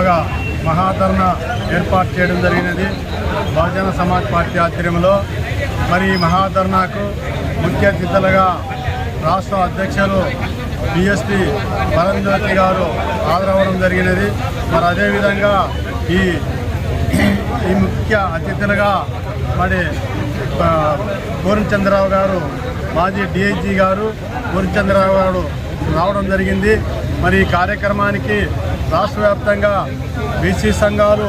ఒక మహాధరణ ఏర్పాటు చేయడం జరిగినది. బహుజన సమాజ్ పార్టీ ఆధ్వర్యంలో మరి ఈ మహాధరణకు ముఖ్య అతిథులుగా రాష్ట్ర అధ్యక్షులు బిఎస్పి పరంజ్యోతి గారు హాజరవ్వడం జరిగినది. మరి అదేవిధంగా ఈ ఈ ముఖ్య అతిథులుగా మరి పూర్ణచంద్రరావు గారు మాజీ డిఐజీ గారు పూర్ణచంద్రరావు గారు రావడం జరిగింది. మరి ఈ కార్యక్రమానికి రాష్ట్ర వ్యాప్తంగా బీసీ సంఘాలు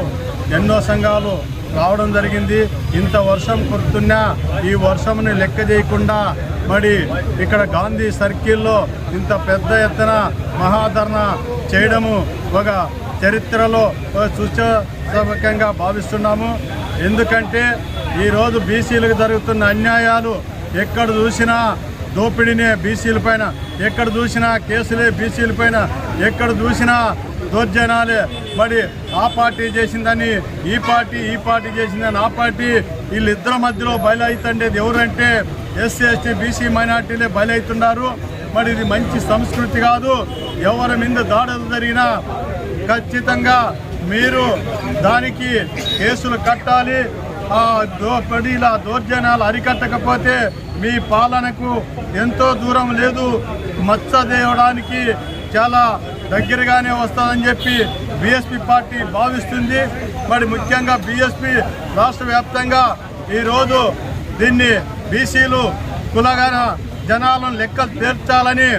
ఎన్నో సంఘాలు రావడం జరిగింది. ఇంత వర్షం కురుతున్నా ఈ వర్షంని లెక్క చేయకుండా మరి ఇక్కడ గాంధీ సర్కిల్లో ఇంత పెద్ద ఎత్తున మహాధరణ చేయడము ఒక చరిత్రలో సూచకంగా భావిస్తున్నాము. ఎందుకంటే ఈరోజు బీసీలకు జరుగుతున్న అన్యాయాలు ఎక్కడ చూసినా దోపిడీనే బీసీల పైన ఎక్కడ చూసినా కేసులే బీసీల పైన ఎక్కడ చూసినా దౌర్జన్యాలే మరి ఆ పార్టీ చేసిందని ఈ పార్టీ ఈ పార్టీ చేసిందని ఆ పార్టీ వీళ్ళిద్దరి మధ్యలో బయలవుతుండేది ఎవరంటే ఎస్సీ ఎస్టీ బీసీ మైనార్టీలే బయలవుతున్నారు మరి ఇది మంచి సంస్కృతి కాదు. ఎవరి మీద దాడులు జరిగినా ఖచ్చితంగా మీరు దానికి కేసులు కట్టాలి. ఆ దోపిడీల దౌర్జన్యాలు అరికట్టకపోతే మీ పాలనకు ఎంతో దూరం లేదు. మచ్చ దేవడానికి చాలా దగ్గరగానే వస్తుందని చెప్పి బీఎస్పీ పార్టీ భావిస్తుంది. మరి ముఖ్యంగా బీఎస్పీ రాష్ట్ర వ్యాప్తంగా ఈరోజు దీన్ని బీసీలు కులగాన జనాలను లెక్కలు తీర్చాలని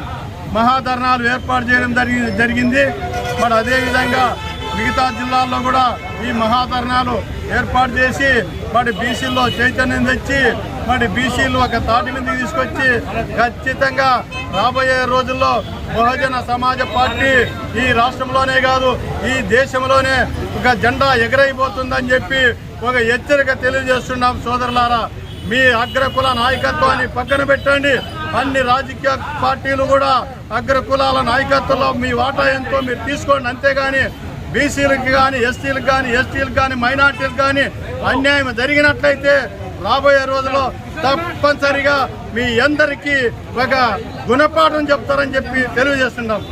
మహాధర్నాలు ఏర్పాటు చేయడం జరిగి జరిగింది. మరి అదేవిధంగా మిగతా జిల్లాల్లో కూడా ఈ మహాధర్నాలు ఏర్పాటు చేసి మరి బీసీల్లో చైతన్యం తెచ్చి మరి బీసీలు ఒక తాటి మీద తీసుకొచ్చి ఖచ్చితంగా రాబోయే రోజుల్లో బహుజన సమాజ పార్టీ ఈ రాష్ట్రంలోనే కాదు ఈ దేశంలోనే ఒక జెండా ఎగరైపోతుందని చెప్పి ఒక హెచ్చరిక తెలియజేస్తున్నాం సోదరులారా. మీ అగ్రకుల నాయకత్వాన్ని పక్కన పెట్టండి. అన్ని రాజకీయ పార్టీలు కూడా అగ్రకులాల నాయకత్వంలో మీ వాటా ఎంతో మీరు తీసుకోండి. అంతేగాని బీసీలకు కానీ ఎస్సీలకు కానీ ఎస్టీలకు కానీ మైనార్టీలకు కానీ అన్యాయం జరిగినట్లయితే రాబోయే రోజుల్లో తప్పనిసరిగా మీ అందరికీ ఒక గుణపాఠం చెప్తారని చెప్పి తెలియజేస్తున్నాం.